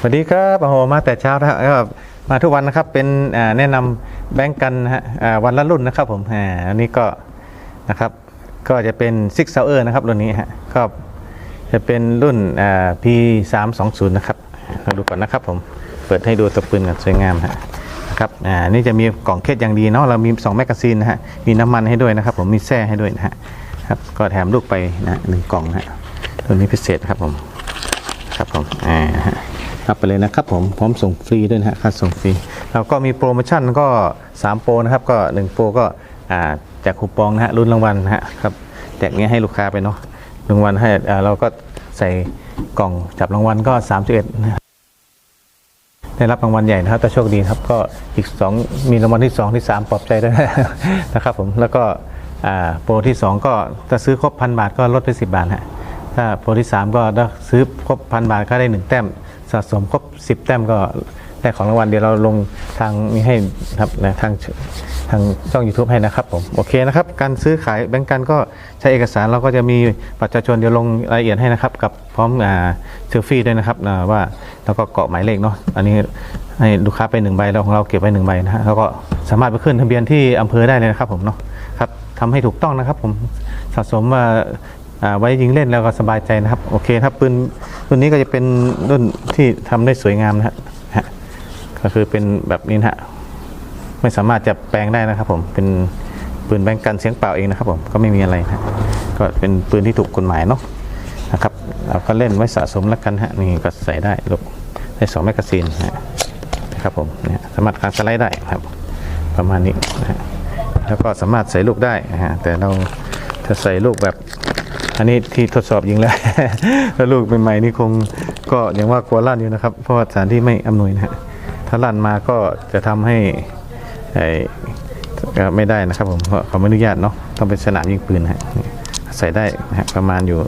สวัสดีครับโอ้โหมาแต่เช้านะฮะก็มาทุกวันนะครับเป็นแนะนำแบงก์กันนะฮะวันละรุ่นนะครับผมอ่าอันนี้ก็นะครับก็จะเป็นซิกเซอร์นะครับรุ่นนี้ฮะก็จะเป็นรุ่นอ่า P 3 2 0 นะครับเราดูก่อนนะครับผมเปิดให้ดูตัวปืนกันสวยงามฮะครับอ่านี่จะมีกล่องเคสอย่างดีเนาะเรามี2แมกกาซีนนะฮะมีน้ำมันให้ด้วยนะครับ ผมมีแส้ให้ด้วยนะฮะครับก็แถมลูกไปนะหนึ่งกล่องนะฮะตัวนี้พิเศษครับผมครับผมอ่า รับไปเลยนะครับผมพร้อมส่งฟรีด้วยนะฮะค่าส่งฟรีแล้วก็มีโปรโมชั่นก็ 3 โปรนะครับก็ 1 โปรก็อ่าแจกคูปองนะฮะรุ่นรางวัลนะฮะครับแจกเนี้ยให้ลูกค้าไปเนาะรางวัลให้อ่าเราก็ใส่กล่องจับรางวัลก็31นะได้รับรางวัลใหญ่นะครับถ้าโชคดีครับก็อีก 2 มีรางวัลที่ 2 ที่ 3 ปลอบใจด้วยนะครับผมแล้วก็โปรที่ 2 ก็ถ้าซื้อครบพันบาทก็ลดไป 10 บาทฮะถ้าโปรที่ 3 ก็ถ้าซื้อครบพันบาทก็ได้ 1 แต้ม สะสมครบ 10 แต้มก็ได้ของรางวัลเดี๋ยวเราลงทางนี้ให้นะครับนะทางทางช่อง YouTube ให้นะครับผมโอเคนะครับ การซื้อขายแบงก์กันก็ใช้เอกสารเราก็จะมีบัตรประชาชนเดี๋ยวลงรายละเอียดให้นะครับ กับพร้อมอ่าเซลฟี่ด้วยนะครับนะว่าแล้วก็เกาะหมายเลขเนาะอันนี้ให้ลูกค้าไปหนึ่งใบแล้วของเราเก็บไว้หนึ่งใบนะฮะแล้วก็สามารถไปขึ้นทะเบียนที่อำเภอได้เลยนะครับผมเนาะครับทำให้ถูกต้องนะครับผมสะสมมาอ่าไว้ยิงเล่นแล้วก็สบายใจนะครับ โอเคครับปืนรุ่นนี้ก็จะเป็นรุ่น ที่ทำได้สวยงามนะฮะก็คือเป็นแบบนี้นะฮะไม่สามารถจะแปลงได้นะครับ ผมเป็นปืนแบงก์กันเสียงเปล่าเองนะครับ ผมก็ไม่มีอะไรนะก็เป็นปืนที่ถูกกฎหมายเนาะนะครับเราก็เล่นไว้สะสมแล้วกันฮะนี่ก็ใส่ได้ลูกได้สองแมกกาซีนนะครับผมเนี่ยสามารถการสไลด์ได้ครับ ประมาณนี้นะฮะแล้วก็สามารถใส่ลูกได้นะฮะแต่เราจะใส่ลูกแบบอันนี้ที่ทดสอบยิงแล้วแล้วลูกใหม่ๆนี่คง ก็ยังว่ากลัวลั่นอยู่นะครับ เพราะว่าสถานที่ไม่อำนวยนะฮะถ้าลั่นมาก็จะทำให้ไม่ได้นะครับผมเพราะเขาไม่อนุญาตเนาะต้องเป็นสนามยิงปืนนะฮะใส่ได้นะฮะประมาณอยู่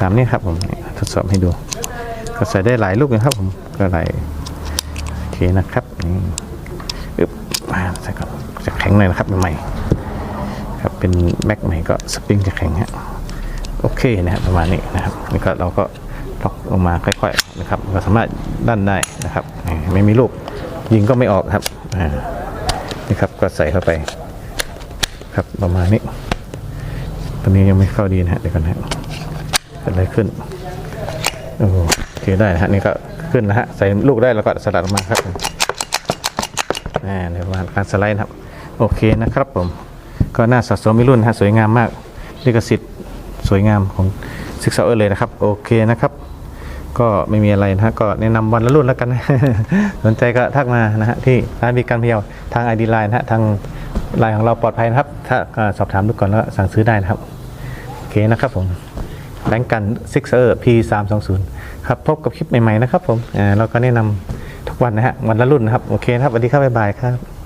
ตามนี้ครับผมทดสอบให้ดู ก็ใส่ได้หลายลูกนะครับผมก็หลายโอเคนะครับนี่อึ๊บมาใส่ก่อนจะแข็งหน่อยนะครับใหม่ๆครับเป็นแม็กใหม่ก็สปริงจะแข็งฮะโอเคนะครับประมาณนี้นะครับนี่ก็เราก็ ล็อกลงมาค่อยๆนะครับก็สามารถดันได้นะครับ ไม่มีลูกยิงก็ไม่ออกครับนี่ครับก็ใส่เข้าไป ครับประมาณนี้ ตอนนี้ยังไม่เข้าดีนะฮะเดี๋ยวก่อนนะฮะเกิดอะไรขึ้นโอ้โหโอเคได้นะฮะนี่ก็ขึ้นนะฮะใส่ลูกได้แล้วก็สลัดออกมาครับผมอ่าเดี๋ยวมาการสไลด์นะครับ โอเคนะครับผม ก็น่าสะสมมีรุ่นฮะสวยงามมากลิขสิทธิ์ สวยงามของซิกซอร์เลยนะครับ โอเคนะครับ ก็ไม่มีอะไรนะฮะก็แนะนำวันละรุ่นแล้วกันนะสนใจก็ทักมานะฮะที่ร้านบิการเพียวทาง ID Line นะฮะทางไลน์ของเราปลอดภัยนะครับ ถ้าสอบถามดูก่อนแล้วสั่งซื้อได้นะครับ โอเคนะครับผมแบงก์กัน Sixer P 3 2 0ครับพบกับคลิปใหม่ๆนะครับผมเราก็แนะนำทุกวันนะฮะวันละรุ่นนะครับ โอเคนะครับสวัสดีครับบ๊ายบายครับ